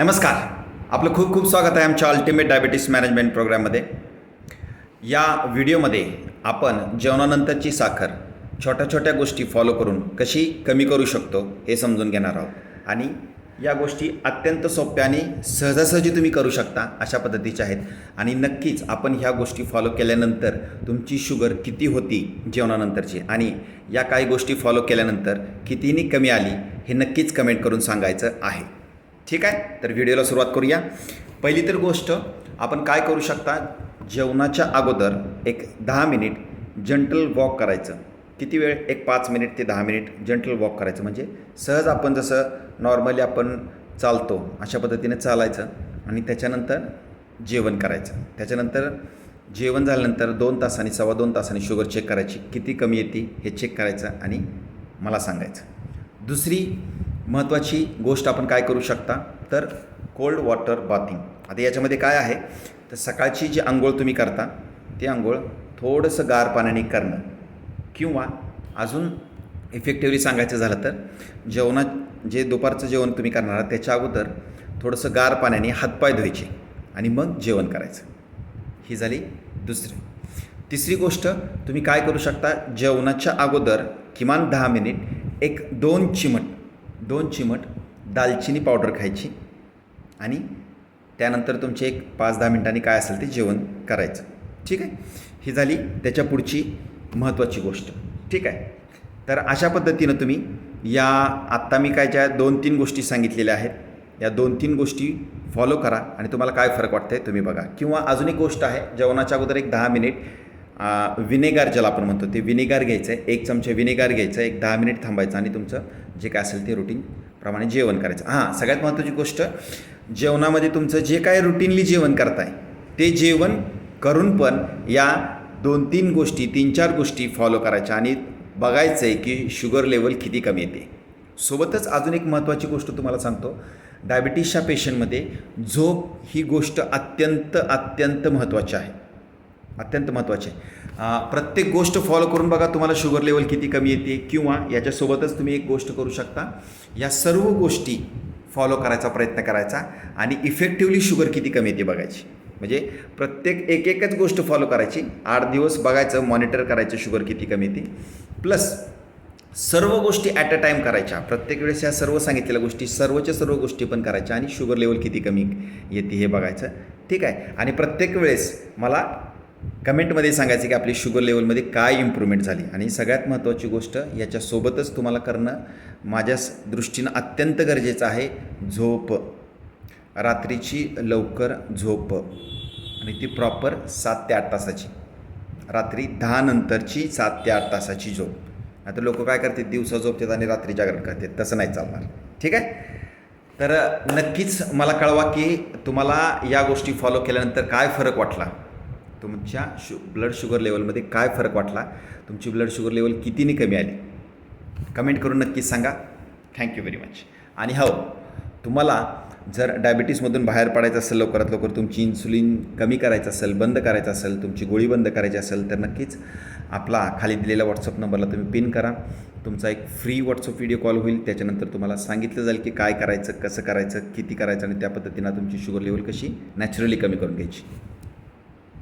नमस्कार. आपलं खूप खूप स्वागत आहे आमच्या अल्टिमेट डायबिटीस मॅनेजमेंट प्रोग्राममध्ये या व्हिडिओमध्ये आपण जेवणानंतरची साखर छोट्या छोट्या गोष्टी फॉलो करून कशी कमी करू शकतो हे समजून घेणार आहोत. आणि या गोष्टी अत्यंत सोप्या आणि सहजासहजी तुम्ही करू शकता अशा पद्धतीच्या आहेत. आणि नक्कीच आपण ह्या गोष्टी फॉलो केल्यानंतर तुमची शुगर किती होती जेवणानंतरची आणि या काही गोष्टी फॉलो केल्यानंतर कितीनी कमी आली हे नक्कीच कमेंट करून सांगायचं आहे. ठीक आहे? तर व्हिडिओला सुरुवात करूया. पहिली तर गोष्ट आपण काय करू शकता? जेवणाच्या अगोदर एक दहा मिनिट जंटल वॉक करायचं. किती वेळ? एक पाच मिनिट ते दहा मिनिट जंटल वॉक करायचं. म्हणजे सहज आपण जसं नॉर्मली आपण चालतो अशा पद्धतीने चालायचं आणि त्याच्यानंतर जेवण करायचं. त्याच्यानंतर जेवण झाल्यानंतर दोन तासांनी सव्वा दोन तासांनी शुगर चेक करायची. किती कमी येते हे चेक करायचं आणि मला सांगायचं. दुसरी महत्त्वाची गोष्ट आपण काय करू शकता? तर कोल्ड वॉटर बाथिंग आता याच्यामध्ये काय आहे? तर सकाळची जी आंघोळ तुम्ही करता ती आंघोळ थोडंसं गार पाण्याने करणं. किंवा अजून इफेक्टिव्हली सांगायचं झालं तर जेवणा जे दुपारचं जेवण तुम्ही करणार आहात त्याच्या अगोदर थोडंसं गार पाण्याने हातपाय धुवायचे आणि मग जेवण करायचं. ही झाली दुसरी. तिसरी गोष्ट तुम्ही काय करू शकता? जेवणाच्या अगोदर किमान दहा मिनिट एक दोन चिमट दोन चिमट दालचिनी पावडर खायची आणि त्यानंतर तुमचे एक पाच दहा मिनिटांनी काय असेल ते जेवण करायचं. ठीक आहे? ही झाली त्याच्या पुढची महत्त्वाची गोष्ट. ठीक आहे? तर अशा पद्धतीनं तुम्ही या आत्ता मी काय ज्या दोन तीन गोष्टी सांगितलेल्या आहेत या दोन तीन गोष्टी फॉलो करा आणि तुम्हाला काय फरक वाटतं आहे तुम्ही बघा. किंवा अजून एक गोष्ट आहे जेवणाच्या अगोदर एक दहा मिनिट विनेगार ज्याला आपण म्हणतो ते विनेगार घ्यायचं आहे एक चमचे विनेगार घ्यायचं एक दहा मिनिट थांबायचं आणि तुमचं जे काय असेल ते रुटीन प्रमाणे जेवण करायचं. हां सगळ्यात महत्त्वाची गोष्ट जेवणामध्ये तुमचं जे काय रुटीनली जेवण करताय ते जेवण करून पण या दोन तीन गोष्टी तीन चार गोष्टी फॉलो करायच्या आणि बघायचं आहे की शुगर लेवल किती कमी येते. सोबतच अजून एक महत्त्वाची गोष्ट तुम्हाला सांगतो डायबिटीसच्या पेशंटमध्ये झोप ही गोष्ट अत्यंत अत्यंत महत्त्वाची आहे. अत्यंत महत्त्वाची आहे. प्रत्येक गोष्ट फॉलो करून बघा तुम्हाला शुगर लेवल किती कमी येते किंवा याच्यासोबतच तुम्ही एक गोष्ट करू शकता. या सर्व गोष्टी फॉलो करायचा प्रयत्न करायचा आणि इफेक्टिव्हली शुगर किती कमी येते बघायची. म्हणजे प्रत्येक एक एकच गोष्ट फॉलो करायची. आठ दिवस बघायचं मॉनिटर करायचं शुगर किती कमी येते. प्लस सर्व गोष्टी ॲट अ टाईम करायच्या. प्रत्येक वेळेस ह्या सर्व सांगितलेल्या गोष्टी सर्वच्या सर्व गोष्टी पण करायच्या आणि शुगर लेवल किती कमी येते हे बघायचं. ठीक आहे? आणि प्रत्येक वेळेस मला कमेंटमध्ये सांगायचं की आपली शुगर लेवलमध्ये काय इम्प्रूव्हमेंट झाली? आणि सगळ्यात महत्त्वाची गोष्ट याच्यासोबतच तुम्हाला करणं माझ्या दृष्टीनं अत्यंत गरजेचं आहे झोप. रात्रीची लवकर झोप. आणि ती प्रॉपर सात ते आठ तासाची. रात्री दहा नंतरची सात ते आठ तासाची झोप. आता लोक काय करतात दिवसा झोपतात आणि रात्री जागरण करतात. तसं नाही चालणार. ठीक आहे? तर नक्कीच मला कळवा की तुम्हाला या गोष्टी फॉलो केल्यानंतर काय फरक वाटला? तुमच्या शु ब्लड शुगर लेवलमध्ये काय फरक वाटला? तुमची ब्लड शुगर लेवल कितीने कमी आली? कमेंट करून नक्कीच सांगा. थँक्यू व्हेरी मच आणि हो तुम्हाला जर डायबिटीसमधून बाहेर पडायचं असेल लवकरात लवकर तुमची इन्सुलिन कमी करायचं असेल बंद करायचं असेल तुमची गोळी बंद करायची असेल तर नक्कीच आपला खाली दिलेल्या व्हॉट्सअप नंबरला तुम्ही पिन करा. तुमचा एक फ्री व्हॉट्सअप व्हिडिओ कॉल होईल. त्याच्यानंतर तुम्हाला सांगितलं जाईल की काय करायचं कसं करायचं किती करायचं आणि त्या पद्धतीनं तुमची शुगर लेवल कशी नॅचरली कमी करून घ्यायची.